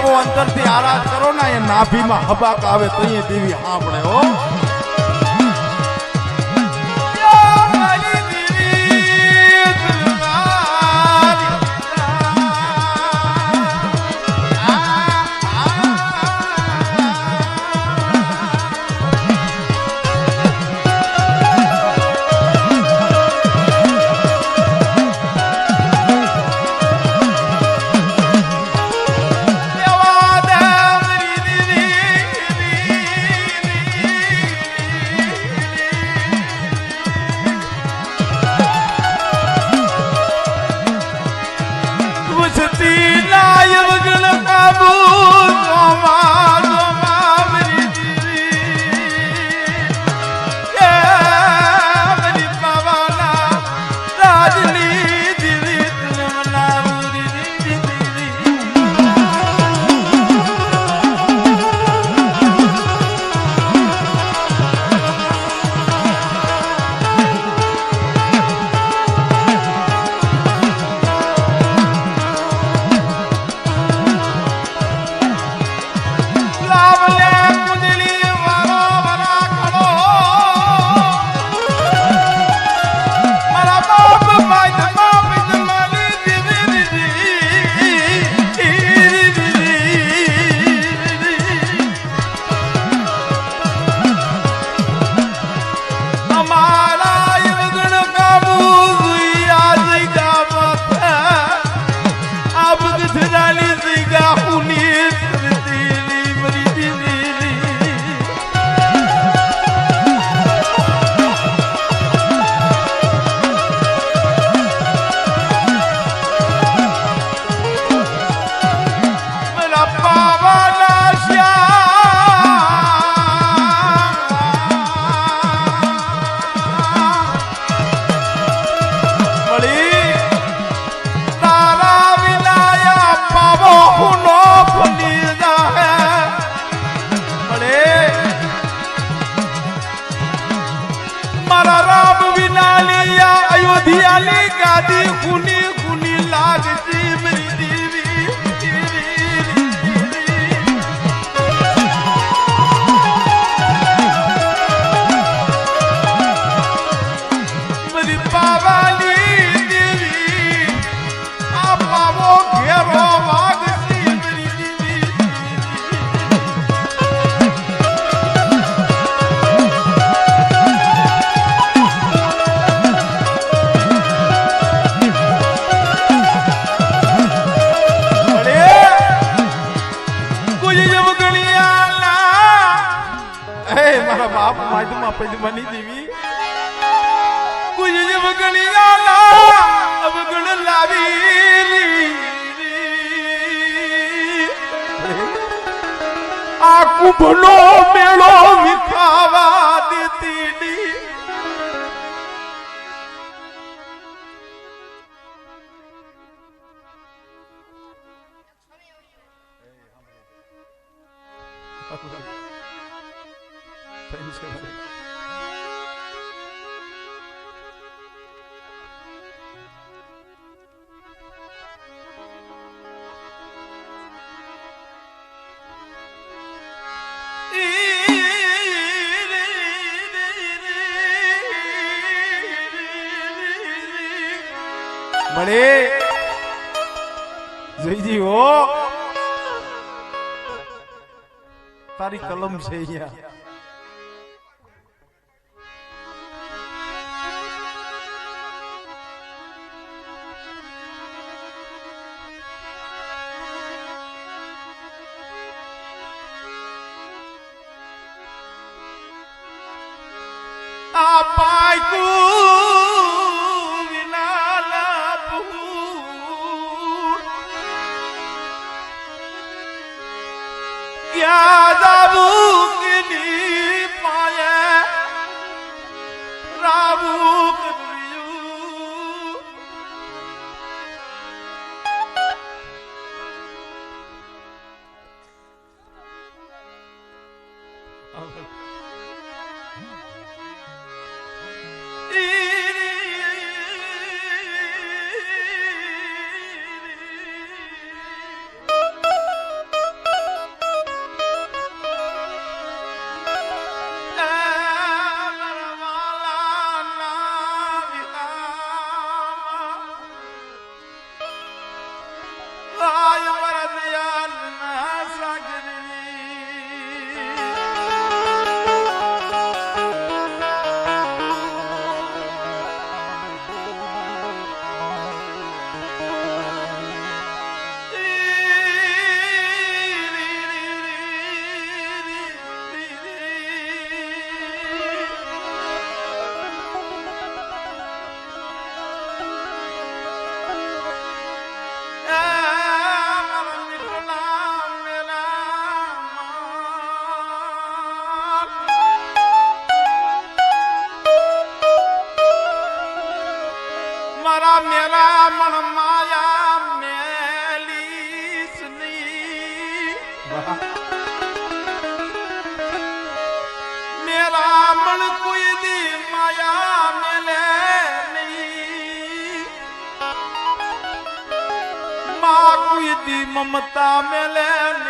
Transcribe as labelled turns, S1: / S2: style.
S1: આવો અંતરથી આરાધ કરો ને એ નાભીમાં હબાક આવે તો અહીંયા દેવી સાંભળે હો.
S2: મારા બાપ
S1: માધુમાં પૈદમાની દેવી.
S2: કુજ વગણિયા ગણિયાલા અબ ગણ લાવી આ કુંભનો મેળો વિખાવા દેતી ની
S1: મળે જોઈજી હો તારી કલમ છે અહીંયા
S2: জাদা મારા મેરા મણ માયા મેલીસની મેરા મણ કોઈ દી માયા મેલે નહીં. મા કોઈ દી મમતા મેલે નહીં.